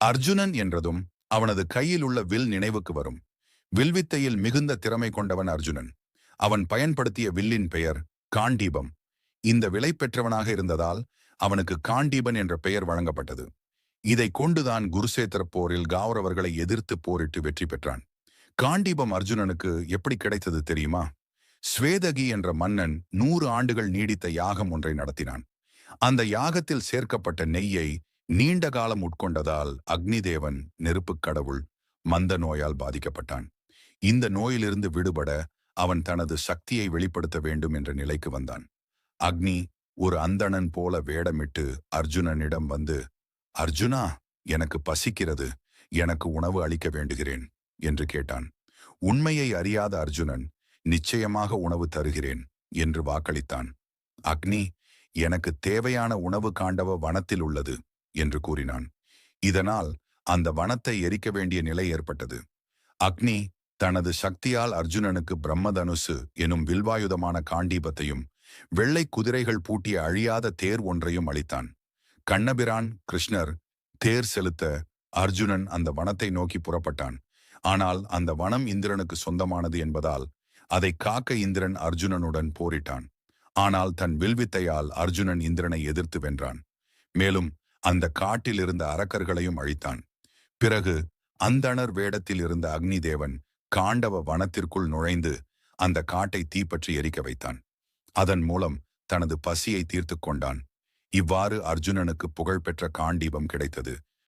அர்ஜுனன் என்றதும் அவனது கையில் உள்ள வில் நினைவுக்கு வரும். வில்வித்தையில் மிகுந்த திறமை கொண்டவன் அர்ஜுனன். அவன் பயன்படுத்திய வில்லின் பெயர் காண்டீபம். இந்த விலை பெற்றவனாக இருந்ததால் அவனுக்கு காண்டீபன் என்ற பெயர் வழங்கப்பட்டது. இதை கொண்டுதான் குருசேத்திர போரில் கௌரவர்களை எதிர்த்து போரிட்டு வெற்றி பெற்றான். காண்டீபம் அர்ஜுனனுக்கு எப்படி கிடைத்தது தெரியுமா? ஸ்வேதகி என்ற மன்னன் நூறு ஆண்டுகள் நீடித்த யாகம் ஒன்றை நடத்தினான். அந்த யாகத்தில் சேர்க்கப்பட்ட நெய்யை நீண்ட காலம் உட்கொண்டதால் அக்னிதேவன் நெருப்புக் கடவுள் மந்த நோயால் பாதிக்கப்பட்டான். இந்த நோயிலிருந்து விடுபட அவன் தனது சக்தியை வெளிப்படுத்த வேண்டும் என்ற நிலைக்கு வந்தான். அக்னி ஒரு அந்தணன் போல வேடமிட்டு அர்ஜுனனிடம் வந்து அர்ஜுனா எனக்கு பசிக்கிறது. எனக்கு உணவு அளிக்க வேண்டுகிறேன் என்று கேட்டான். உண்மையை அறியாத அர்ஜுனன் நிச்சயமாக உணவு தருகிறேன் என்று வாக்களித்தான். அக்னி எனக்கு தேவையான உணவு காண்டவ வனத்தில் உள்ளது. என்று கூறினான். இதனால் அந்த வனத்தை எரிக்க வேண்டிய நிலை ஏற்பட்டது. அக்னி தனது சக்தியால் அர்ஜுனனுக்கு பிரம்மதனுசு எனும் வில்வாயுதமான காண்டீபத்தையும் வெள்ளை குதிரைகள் பூட்டிய அழியாத தேர் ஒன்றையும் அளித்தான். கண்ணபிரான் கிருஷ்ணர் தேர் செலுத்த அர்ஜுனன் அந்த வனத்தை நோக்கி புறப்பட்டான். ஆனால் அந்த வனம் இந்திரனுக்கு சொந்தமானது என்பதால் அதை காக்க இந்திரன் அர்ஜுனனுடன் போரிட்டான். ஆனால் தன் வில்வித்தையால் அர்ஜுனன் இந்திரனை எதிர்த்து வென்றான். மேலும் அந்த காட்டில் இருந்த அரக்கர்களையும் அழித்தான். பிறகு அந்தணர் வேடத்தில் இருந்த அக்னி தேவன் காண்டவ வனத்திற்குள் நுழைந்து அந்த காட்டை தீப்பற்றி எரிக்க வைத்தான். அதன் மூலம் தனது பசியை தீர்த்து கொண்டான். இவ்வாறு அர்ஜுனனுக்கு புகழ்பெற்ற காண்டீபம் கிடைத்தது.